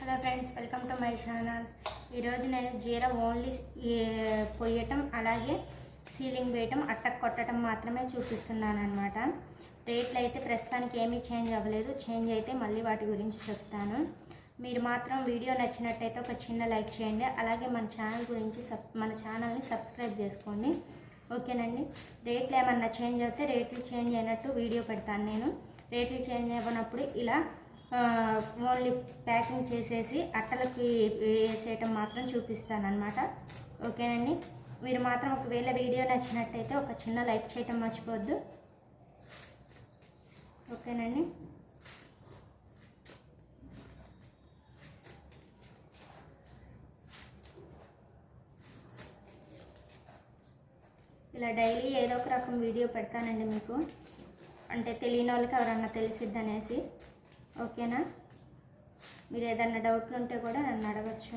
Hello friends welcome to my channel ఈరోజు నేను జీరా only పొయ్యటం అలాగే సీలింగ్ వేయటం అట్ట కొట్టడం మాత్రమే చూపిస్తున్నాను అనమాట రేట్లు అయితే ప్రస్తుతానికి ఏమీ చేంజ్ అవ్వలేదు. చేంజ్ అయితే మళ్ళీ వాటి గురించి చెప్తాను. మీరు మాత్రం వీడియో నచ్చినట్టయితే ఒక చిన్న లైక్ చేయండి. అలాగే మన ఛానల్ గురించి సబ్ మన ఛానల్ని సబ్స్క్రైబ్ చేసుకోండి. ఓకేనండి? రేట్లు ఏమన్నా చేంజ్ అయితే రేట్లు చేంజ్ అయినట్టు వీడియో పెడతాను నేను. రేట్లు చేంజ్ అవ్వనప్పుడు ఇలా ఓన్లీ ప్యాకింగ్ చేసేసి అట్టలకి వేసేయటం మాత్రం చూపిస్తానమాట ఓకేనండి? మీరు మాత్రం ఒకవేళ వీడియో నచ్చినట్టయితే ఒక చిన్న లైక్ చేయటం మర్చిపోవద్దు. ఓకేనండి? ఇలా డైలీ ఏదో ఒక రకం వీడియో పెడతానండి మీకు. అంటే తెలియని వాళ్ళకి ఎవరన్నా తెలిసిద్ది అనేసి ఓకేనా? మీరు ఏదైనా డౌట్లు ఉంటే కూడా నన్ను అడగచ్చు.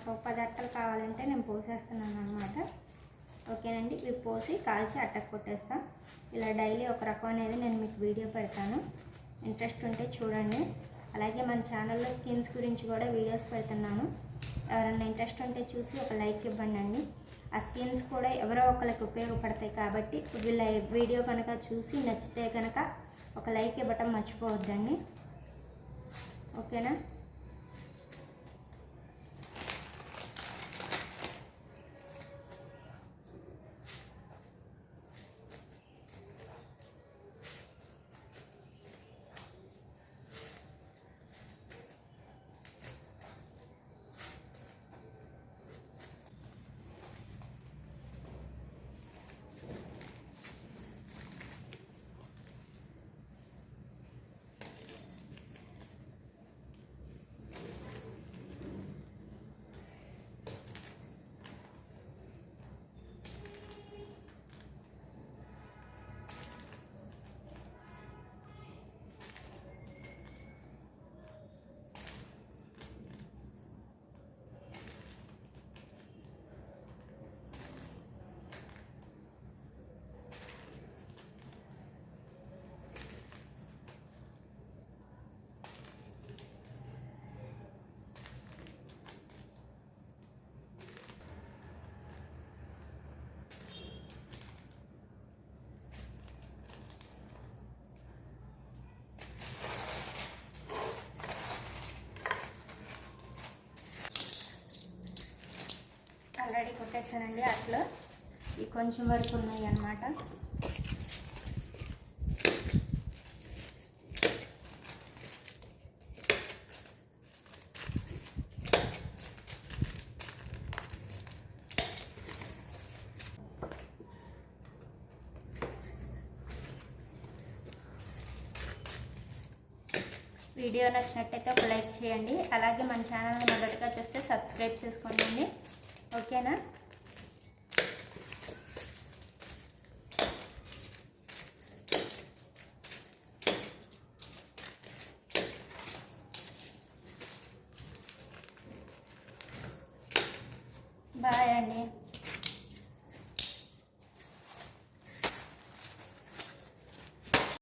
నాకు ఒక పది అట్టలు కావాలంటే నేను పోసేస్తున్నాను అనమాట ఓకేనండి? ఇవి పోసి కాల్చి అట్టకు కొట్టేస్తాను ఇలా డైలీ ఒక రకం అనేది నేను మీకు వీడియో పెడతాను. ఇంట్రెస్ట్ ఉంటే చూడండి. అలాగే మన ఛానల్లో స్కీమ్స్ గురించి కూడా వీడియోస్ పెడుతున్నాను. ఎవరైనా ఇంట్రెస్ట్ ఉంటే చూసి ఒక లైక్ ఇవ్వండి అండి ఆ స్కీమ్స్ కూడా ఎవరో ఒకరికి ఉపయోగపడతాయి కాబట్టి వీళ్ళ వీడియో కనుక చూసి నచ్చితే కనుక ఒక లైక్ ఇవ్వటం మర్చిపోవద్దండి. ఓకేనా? ఆల్రెడీ కొట్టేసానండి అట్లా. ఈ కొంచెం వరకు ఉన్నాయి అన్నమాట. వీడియో నచ్చినట్టయితే ఒక లైక్ చేయండి. అలాగే మన ఛానల్ని మొదటిగా చూస్తే సబ్స్క్రైబ్ చేసుకోండి. ఓకేనా? బాయ్ అండి.